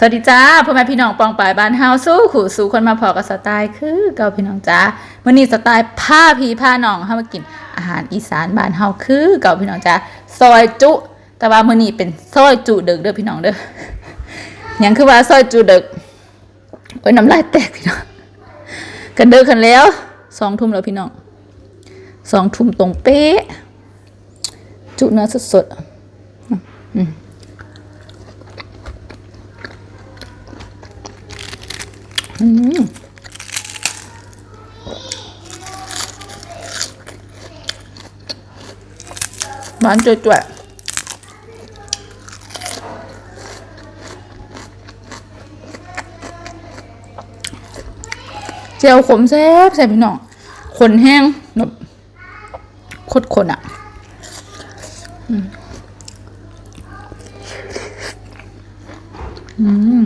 สวัสดีจ้าพ่อแม่พี่น้องปองปายบ้านเฮาสู้ขู่สู้คนมาพอกับสไตล์คือเก่าพี่น้องจ้ามื้อนี้สไตล์ผ้าพีผ้าน้องเฮามากินอาหารอีสานบ้านเฮาคือเก่าพี่น้องจ้าซอยจุ แต่ว่ามื้อนี้เป็นซอยจุดึกเด้อพี่น้องเด้อยังคือว่าซอยจุดึกโอ้ยน้ำลายแตกพี่น้องกันเด้อกันแล้วสองทุ่มแล้วพี่น้องสองทุ่มตรงเป๊ะจุเนื้อสดๆ หวานจ่วยๆเจียวขมแซ่บใส่พี่น้องขนแห้งแบบโคตรขนอะอืมอืม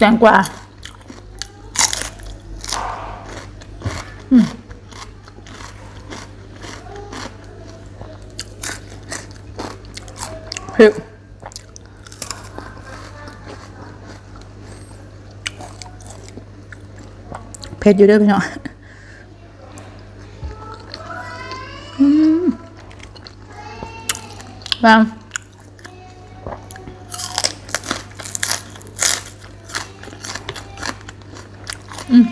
เอาแจงกว่าเผ็ดเผ็ดอยู่เด้วยพี่น้องอืมบางอืม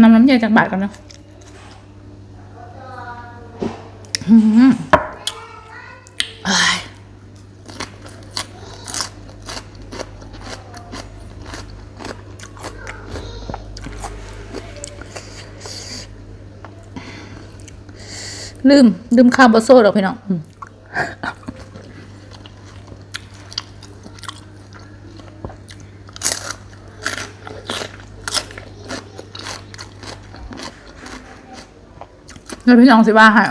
น้ำน้ำเย็นจากบาทกันนะลืม ลืมข้าวบะโซ่หรอกพี่น้อง แล้วพี่น้องสิว่าให้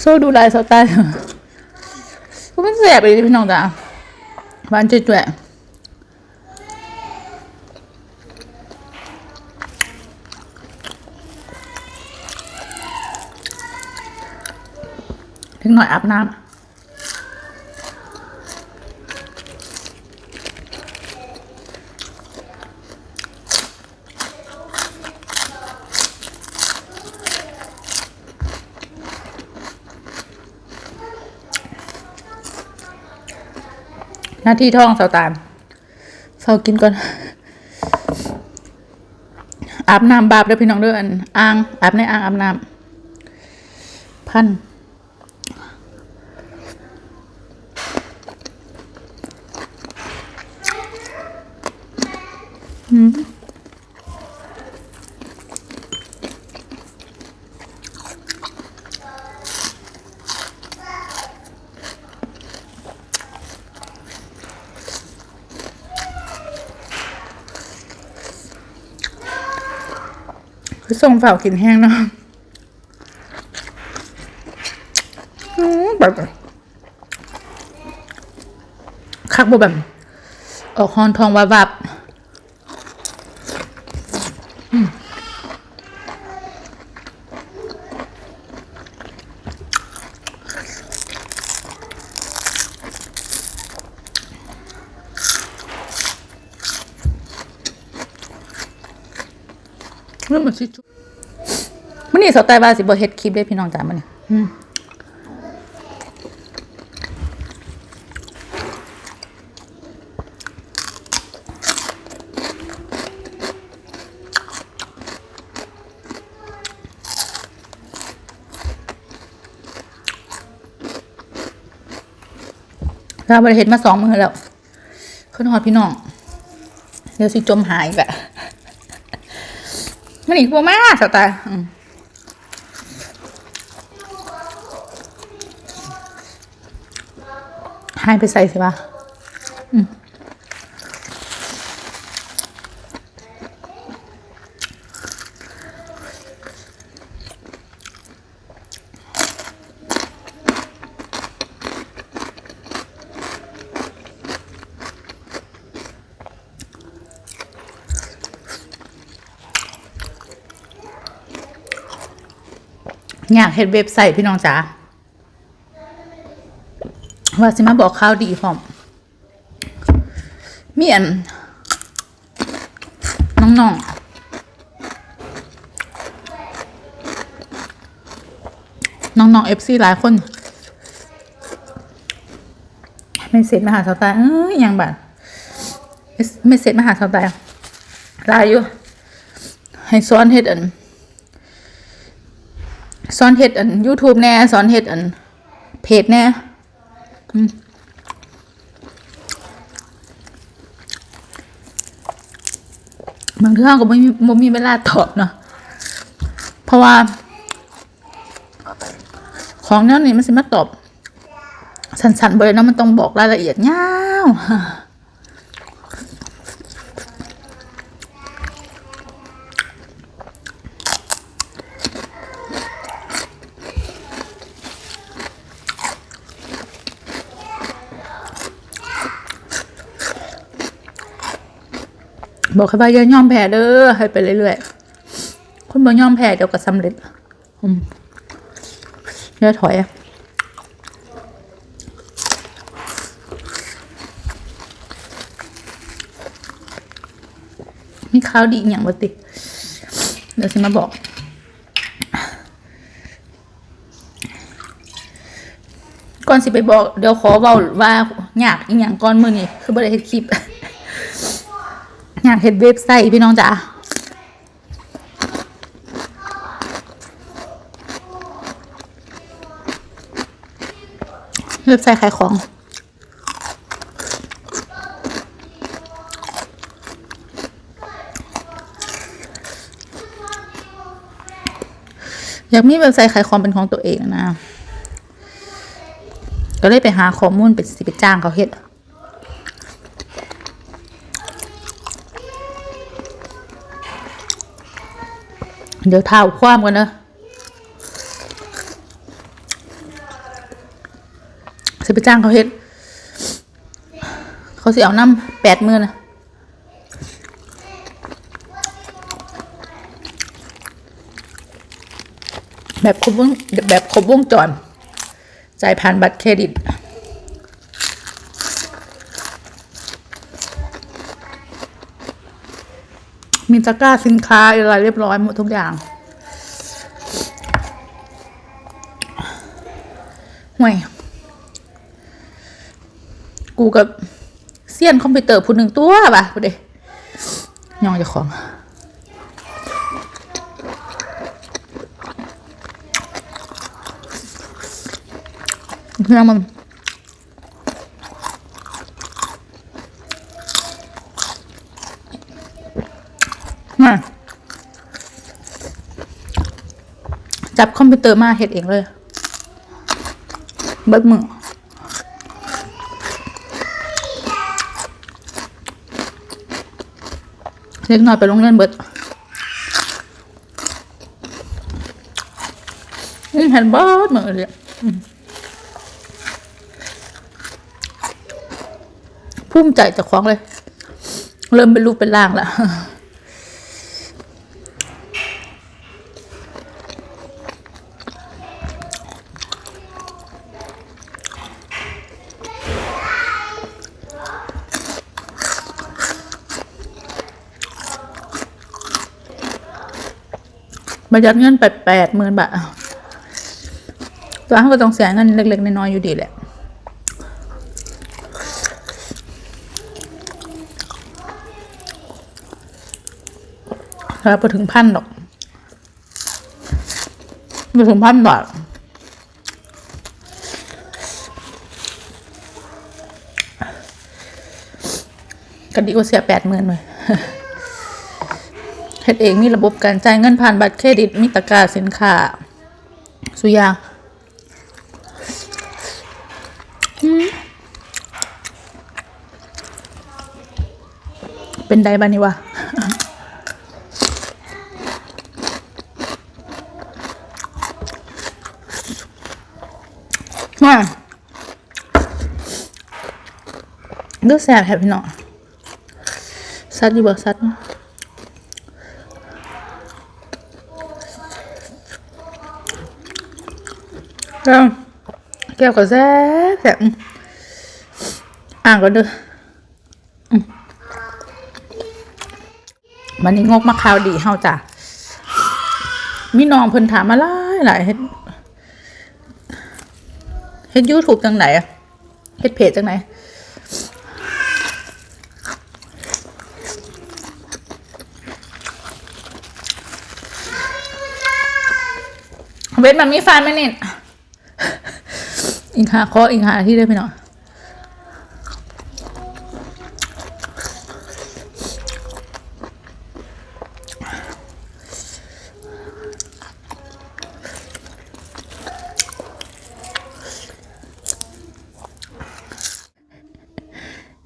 โซ่ดูลายสไตล์ก็มันแสบเลยพี่น้องจ้ะบ้านจุ๊ยๆถึงหน่อยอาบน้ำ หน้าที่ท่องเสาตามเสากินก่อน อาบน้ำบาปเด้อพี่น้องเด้ออันอ่างอาบในอ่างอาบน้ำพัน ส่งเฝ้ากินแห้งเนาะอืมแบบคักบแบบออกฮอนทองวาวับ เริ่มมาสิจุมันนี่สไตล์บาสิบเฮ็ดคลิปได้พี่น้องจ๋ามันนี่เราบริเห็นมาสองมือแล้วขึ้นหอดพี่น้อง เดี๋ยวสิจมหายแหละ มันอีกบัวมากสตล์อืมหายไปใส่สิวะ อยากเห็นเว็บไซต์พี่น้องจ๋าว่าสิมาบอกข่าวดีพร้อมมีอันน้องๆ น้องๆเอฟซีหลายคน ไม่เสร็จมาหาสาวตายเอ้ยยังแบบไม่เสร็จมาหาสาวตายลายอยู่ ให้สอนเฮ็ดอัน สอนเฮ็ดอัน YouTube แน่สอนเฮ็ดอัน เพจแน่บางเรื่องก็ไม่มีบ่มีเวลาตอบเนาะเพราะว่า ของแนวนี้มันสิมาตอบ สั้นๆไปเลยเนาะมันต้องบอกรายละเอียดยาว บอกให้ว่าอย่ายอมแพ้เด้อให้ไปเรื่อยๆคนบ่ยอมแพ้เดี๋ยวก็สำเร็จอืมอย่าถอยอะมีข้าวดีอหย่างบ่ติเดี๋ยวสิมาบอกก่อนสิไปบอกเดี๋ยวขอเว้าว่าอยากอีหยังก่อนมือนี้คือบ่ได้เฮ็ดคลิป อยากเฮ็ดเว็บไซต์พี่น้องจ๋าเว็บไซต์ขายของอยากมีเว็บไซต์ขายของเป็นของตัวเองนะ ก็เลยไปหาข้อมูลเป็นสิไปจ้างเขาเฮ็ด เดี๋ยวเท้าความกันนะสิไปจ้างเขาเฮ็ด เขาสิเอาน้ำแปดหมื่นนะแบบครบวงแบบครบวงจรจ่ายผ่านบัตรเครดิต มีตะกร้าสินค้าอะไรเรียบร้อยหมดทุกอย่างห่วยกูกับเซียนคอมพิวเตอร์ผู้หนึ่งตัวป่ะพูดดิยองจะของเรื่องมัน มาจับคอมพิวเตอร์มาเฮ็ดเองเลย เบิดมือเล็กน้อยไปโรงเรียนเบิดนี่เห็นเบิดมือเลยภูมิใจเจากของเลย เริ่มเป็นรูปเป็นร่างแล้ว ประหยัดเงินไปแปดหมื่นบาทตัวเขาก็ต้องเสียเงินเล็กๆน้อยๆอยู่ดีแหละแล้วพอถึงพันดอกไปถึงพันบาทก็ดีกว่าเสียแปดหมื่นเลย เฮ็ดเองมีระบบการจ่ายเงินผ่านบัตรเครดิตมีตะกร้าสินค้าสุยางเป็นไดบ้านี่วะมาดูแสบแถบพี่น้องซัดดีบ่ซัดเนา แล้วแก้วก็แซ่บแซ่บอ่างก็เด้อมันนี้งกมาข่าวดีเฮาจ้ะมีน้องเพิ่นถามมาหลายหลายเฮ็ดเฮ็ด YouTube จังไหนอะเฮ็ดเพจจังไหนเวทมันมีฟันไหมเนี่ย อีกหาข้ออีกหาที่ได้ไปหน่อย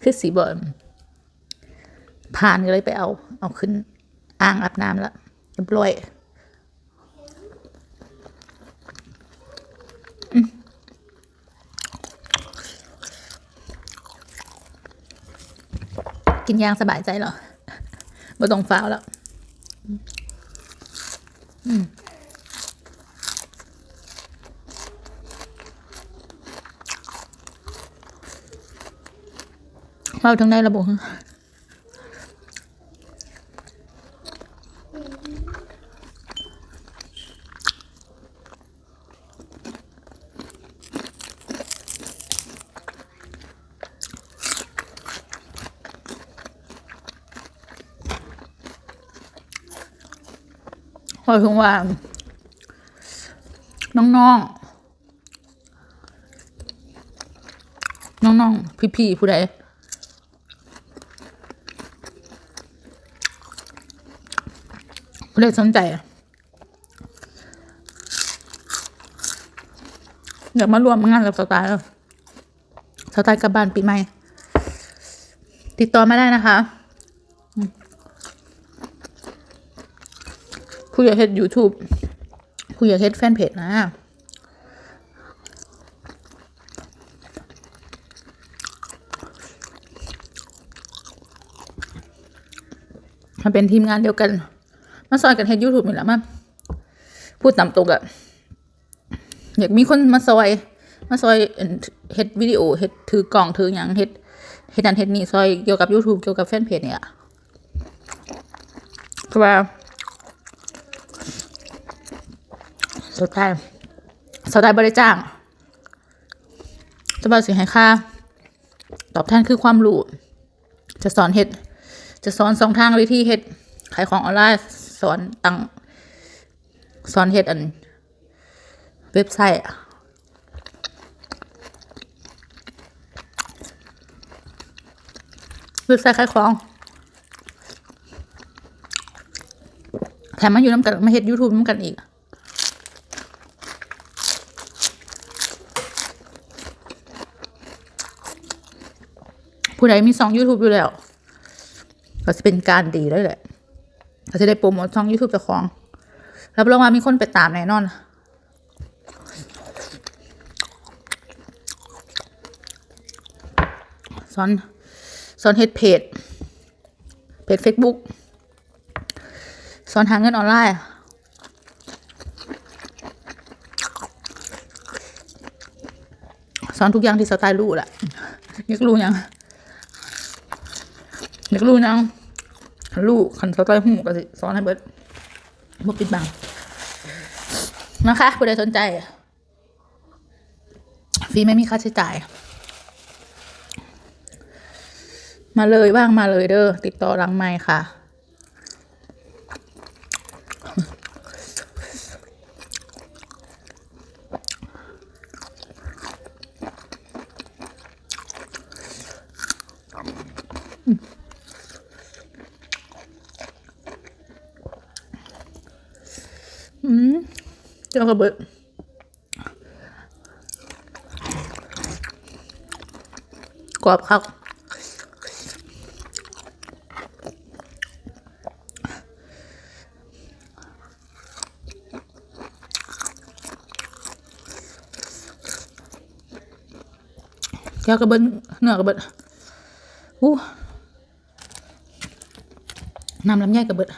คือสีบอลผ่านก็เลยไปเอา เอาขึ้น อ่างอาบน้ำแล้วเรียบร้อย กินยางสบายใจเหรอบ่ต้องฟ้าวแล้วอืมเฝ้าทั้งได้ระบบ พอถึงว่า น้องๆ น้องๆ พี่ๆ ผู้ใดผู้ใดสนใจอะอยากมารวมงานกับสไตล์แล้วสไตล์กับบ้านปีใหม่ ติดต่อมาได้นะคะอืม ผู้อยากเฮ็ด YouTube ผู้อยากเฮ็ดแฟนเพจนะมันเป็นทีมงานเดียวกัน มาซอยกันเฮ็ดยูทูบนี่แหละมาพูดตามตรงอะอยากมีคนมาซอย มาซอยเฮ็ดวิดีโอเฮ็ดถือกล่องถืออย่างเฮ็ดเฮ็ดนั่นเฮ็ดนี่ซอยเกี่ยวกับ YouTube เกี่ยวกับแฟนเพจเนี่ยเพราะว่า สุดท้ายสดท้ายบริจางจะบอกสิให้ค่า ตอบแทนคือความรู้ จะสอนเฮ็ด จะสอนสองทางวิธีเฮ็ด ขายของออนไลน์ สอนตังสอนเฮ็ดอัน เว็บไซต์เว็บไซต์ขายของแถมมาอยู่น้ำกันมาเฮ็ดยูทูบน้ำกันอีก ผู้ใดมีสอง YouTube อยู่แล้ว ก็จะเป็นการดีเลยแหละก็จะได้โปรโมทช่อง YouTube เจ้าของรับรองว่ามีคนไปตามแน่นอนสอนสอนเฮ็ดเพจ เพจ Facebook สอนหาเงินออนไลน์สอนทุกอย่างที่สไตล์รู้แหละอยากรู้ยัง อยากรู้นังรู้ขันสไตล์หูก็สิสอนให้เบิดบ่ปิดบังนะคะผู้ใดสนใจฟรีไม่มีค่าใช้จ่าย มาเลยว่างมาเลยเด้อติดต่อรังไมค์ค่ะ อืมเจ้ากระเบิดกรอบครับแก้วกระเบิดเนื้อกระเบิดอู้น้ำลำไยกระเบิด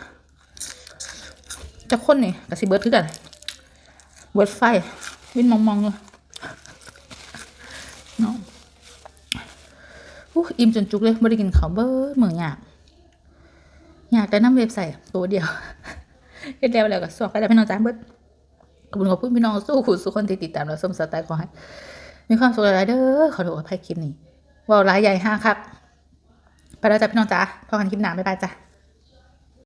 จะคนนี่กับสิเบิร์ดคือกันเบิร์ดไฟ วินมองมองเลยน้องอู้อิ่มจนจุกเลยไม่ได้กินข้าวเบิร์ดเหมือนอยากอยากแต่น้ำเว็บใส่ตัวเดียวเฮ็ดแล้วแล้วก็สวกไปแล้วพี่น้องจ้าเบิร์ดขอบคุณขอบคุณพี่น้องสู้ขุดสู้คนที่ติดตามเราส้มสไตล์ขอให้มีความสุขหลายเด้อขอโทษอภัยคลิปนี้ว่าร้ายใหญ่ห้าครับไปแล้วจ้ะพี่น้องจ้าพอกันคลิปหนาบ๊ายบายจ้ะ